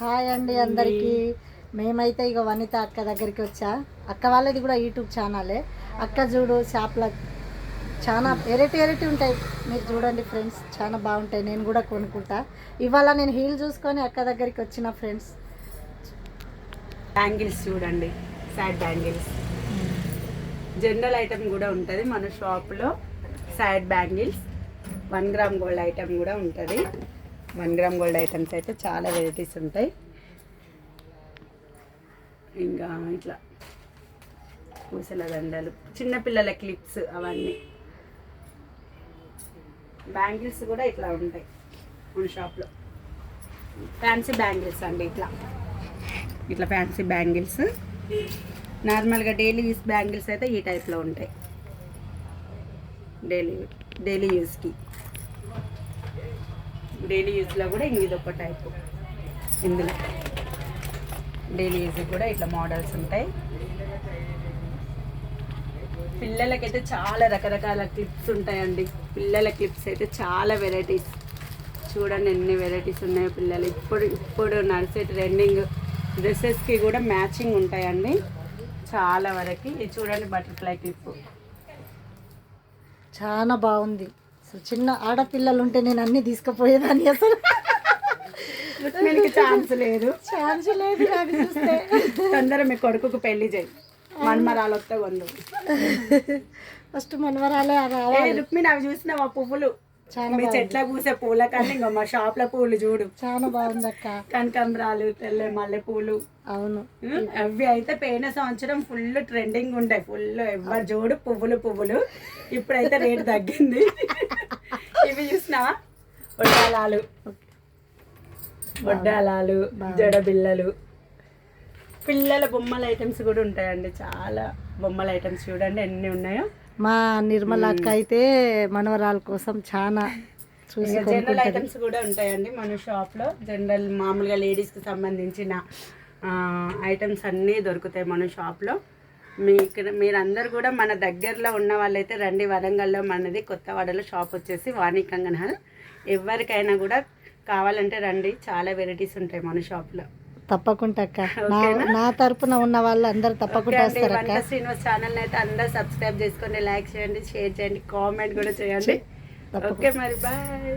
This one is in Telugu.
హాయ్ అండి అందరికీ. మేమైతే ఇక వనిత అక్క దగ్గరికి వచ్చా. అక్క వాళ్ళది కూడా యూట్యూబ్ ఛానలే. అక్క చూడు షాప్లో చాలా వెరైటీ వెరైటీ ఉంటాయి. మీరు చూడండి ఫ్రెండ్స్ చాలా బాగుంటాయి. నేను కూడా కొనుక్కుంటా. ఇవాళ నేను హీల్ చూసుకొని అక్క దగ్గరికి వచ్చిన ఫ్రెండ్స్. బ్యాంగిల్స్ చూడండి సైడ్ బ్యాంగిల్స్. జనరల్ ఐటమ్ కూడా ఉంటుంది మన షాప్లో side bangles. One gram gold item కూడా ఉంటుంది. వన్ గ్రామ్ గోల్డ్ ఐటమ్స్ అయితే చాలా వెరైటీస్ ఉంటాయి. ఇంకా ఇట్లా పూసల దండలు చిన్నపిల్లల క్లిప్స్ అవన్నీ. బ్యాంగిల్స్ కూడా ఇట్లా ఉంటాయి మన షాప్లో. ఫ్యాన్సీ బ్యాంగిల్స్ అండి ఇట్లా. ఇట్లా ఫ్యాన్సీ బ్యాంగిల్స్. నార్మల్గా డైలీ యూస్ బ్యాంగిల్స్ అయితే ఈ టైప్లో ఉంటాయి. డైలీ డైలీ యూస్కి. డైలీ యూస్లో కూడా ఇంక ఇది ఒక టైపు ఇందులో. డైలీ యూజ్ కూడా ఇట్లా మోడల్స్ ఉంటాయి. పిల్లలకైతే చాలా రకరకాల క్లిప్స్ ఉంటాయండి. పిల్లల క్లిప్స్ అయితే చాలా వెరైటీస్. చూడండి ఎన్ని వెరైటీస్ ఉన్నాయో పిల్లలు. ఇప్పుడు ఇప్పుడు నడిచే ట్రెండింగ్ డ్రెస్సెస్కి కూడా మ్యాచింగ్ ఉంటాయండి. చాలా వరకు. ఇది చూడండి బటర్ఫ్లై క్లిప్. చాలా బాగుంది. అసలు చిన్న ఆడపిల్లలు ఉంటే నేను అన్ని తీసుకుపోయేదాన్ని అసలు. ఛాన్స్ లేదు. ఛాన్స్ లేదు నాకు చూస్తే. తొందర మీ కొడుకుకు పెళ్ళి చేయి. మన్మరాలు వస్తే వందు ఫస్ట్ మనవరాలే ఏ రావాలి రుక్మిణి అవి చూసినావా పువ్వులు? చాలా మీ చెట్ల పూసే పూల కన్నా ఇంకా మా షాప్లో పూలు చూడు. చాలా బాగుంది అక్క కనకాంబరాలు తెల్ల మల్లె పూలు అవును అవి అయితే పోయిన సంవత్సరం ఫుల్ ట్రెండింగ్ ఉండే. ఫుల్ ఎవరు చూడు పువ్వులు పువ్వులు. ఇప్పుడైతే రేటు తగ్గింది. ఇవి చూసినావా? వడ్డాలాలు. వడ్డాలాలు జడబిల్లలు పిల్లల బొమ్మల ఐటమ్స్ కూడా ఉంటాయండి. చాలా బొమ్మల ఐటమ్స్ చూడండి ఎన్ని ఉన్నాయో. మా నిర్మల అక్క అయితే మనవరాల కోసం చాలా జనరల్ ఐటమ్స్ కూడా ఉంటాయండి మన షాప్లో. జనరల్ మామూలుగా లేడీస్కి సంబంధించిన ఐటమ్స్ అన్నీ దొరుకుతాయి మన షాప్లో. మీకు మీరందరూ కూడా మన దగ్గరలో ఉన్న వాళ్ళైతే రండి వరంగల్లో మనది కొత్తవాడలో షాప్ వచ్చేసి వాణి కంగన్ హాల్ ఎవరికైనా కూడా కావాలంటే రండి చాలా వెరైటీస్ ఉంటాయి మన షాప్లో. తప్పకుండా అక్క. నా తరపున ఉన్న వాళ్ళు అందరు తప్పకుండా వస్తారు అక్క. శ్రీనివాస్ ఛానల్ అయితే అందరూ సబ్స్క్రైబ్ చేసుకోండి లైక్ చేయండి షేర్ చేయండి కామెంట్ కూడా చేయండి. ఓకే మరి బాయ్.